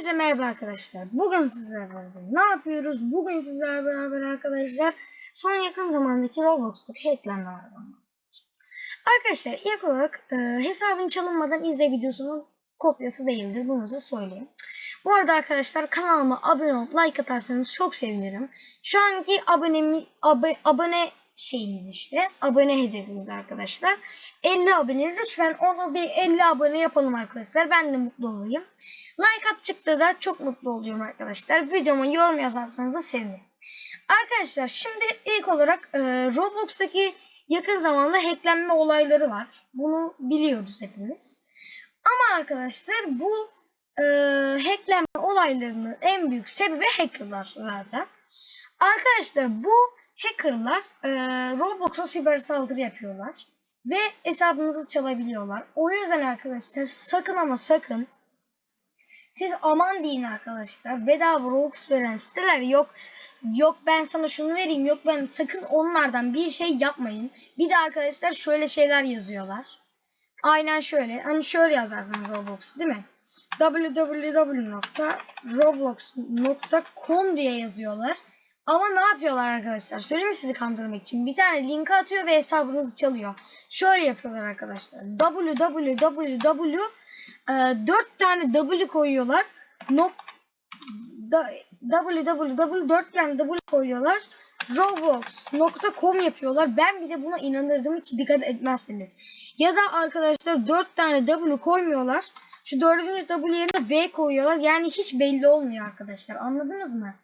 Hepinize merhaba arkadaşlar. Bugün sizlerle beraber ne yapıyoruz? Bugün sizlerle beraber arkadaşlar son yakın zamandaki Roblox'taki hacklenmelerden. Arkadaşlar ilk olarak e, hesabın çalınmadan izle videosunun kopyası değildir. Bunu size söyleyeyim. Bu arada arkadaşlar kanalıma abone olup like atarsanız çok sevinirim. Şu anki abonemi, ab- abone şeyiniz işte. Abone hedefiniz arkadaşlar. 50 abone. Lütfen onu bir 50 abone yapalım arkadaşlar. Ben de mutlu olayım. Like at çıktı da çok mutlu oluyorum arkadaşlar. Videoma yorum yazarsanız da sevinirim. Arkadaşlar şimdi ilk olarak e, Roblox'taki yakın zamanda hacklenme olayları var. Bunu biliyoruz hepimiz. Ama arkadaşlar bu e, hacklenme olaylarının en büyük sebebi hackerlar zaten. Arkadaşlar bu hackerlar e, Roblox'a siber saldırı yapıyorlar. Ve hesabınızı çalabiliyorlar. O yüzden arkadaşlar sakın ama sakın siz aman deyin arkadaşlar. Bedava Robux veren siteler yok. Yok ben sana şunu vereyim. Yok ben sakın onlardan bir şey yapmayın. Bir de arkadaşlar şöyle şeyler yazıyorlar. Aynen şöyle. Hani şöyle yazarsınız Roblox değil mi? www.roblox.com diye yazıyorlar. Ama ne yapıyorlar arkadaşlar? Söyleyeyim mi sizi kandırmak için? Bir tane link atıyor ve hesabınızı çalıyor. Şöyle yapıyorlar arkadaşlar. www e, 4 tane W koyuyorlar. Da, www 4 tane W koyuyorlar. Roblox.com yapıyorlar. Ben bile buna inanırdım hiç dikkat etmezsiniz. Ya da arkadaşlar 4 tane W koymuyorlar. Şu dördüncü W yerine V koyuyorlar. Yani hiç belli olmuyor arkadaşlar. Anladınız mı?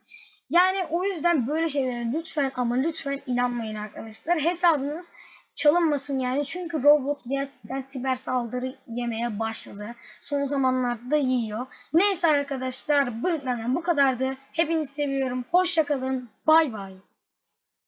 Yani o yüzden böyle şeylere lütfen ama lütfen inanmayın arkadaşlar. Hesabınız çalınmasın yani. Çünkü Roblox gerçekten siber saldırı yemeye başladı. Son zamanlarda da yiyor. Neyse arkadaşlar bu bu kadardı. Hepinizi seviyorum. Hoşça kalın. Bay bay.